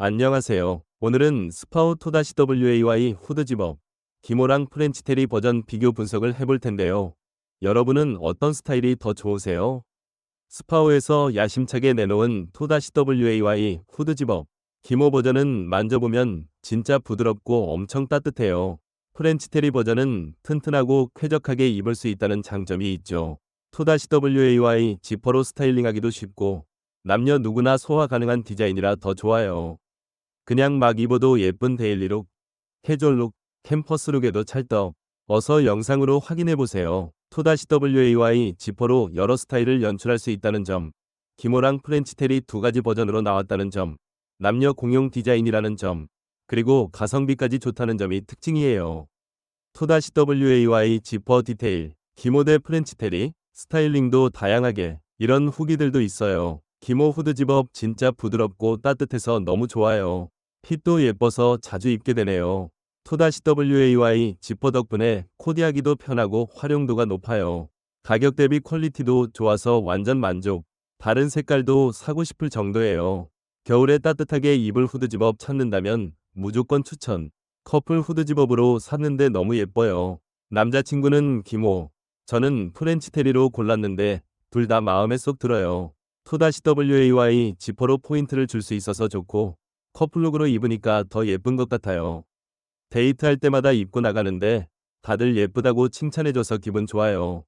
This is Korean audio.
안녕하세요. 오늘은 스파우 토-WAY 후드 집업, 기모랑 프렌치 테리 버전 비교 분석을 해볼 텐데요. 여러분은 어떤 스타일이 더 좋으세요? 스파우에서 야심차게 내놓은 토-WAY 후드 집업, 기모 버전은 만져보면 진짜 부드럽고 엄청 따뜻해요. 프렌치 테리 버전은 튼튼하고 쾌적하게 입을 수 있다는 장점이 있죠. 토-WAY 지퍼로 스타일링하기도 쉽고 남녀 누구나 소화 가능한 디자인이라 더 좋아요. 그냥 막 입어도 예쁜 데일리룩, 캐주얼룩, 캠퍼스룩에도 찰떡. 어서 영상으로 확인해보세요. 토-WAY 지퍼로 여러 스타일을 연출할 수 있다는 점, 기모랑 프렌치 테리 두 가지 버전으로 나왔다는 점, 남녀 공용 디자인이라는 점, 그리고 가성비까지 좋다는 점이 특징이에요. 토-WAY 지퍼 디테일, 기모 대 프렌치 테리, 스타일링도 다양하게, 이런 후기들도 있어요. 기모 후드 집업 진짜 부드럽고 따뜻해서 너무 좋아요. 핏도 예뻐서 자주 입게 되네요. 토-WAY 지퍼 덕분에 코디하기도 편하고 활용도가 높아요. 가격 대비 퀄리티도 좋아서 완전 만족. 다른 색깔도 사고 싶을 정도예요. 겨울에 따뜻하게 입을 후드 집업 찾는다면 무조건 추천. 커플 후드 집업으로 샀는데 너무 예뻐요. 남자친구는 기모, 저는 프렌치 테리로 골랐는데 둘 다 마음에 쏙 들어요. 토-WAY 지퍼로 포인트를 줄 수 있어서 좋고 커플룩으로 입으니까 더 예쁜 것 같아요. 데이트할 때마다 입고 나가는데 다들 예쁘다고 칭찬해줘서 기분 좋아요.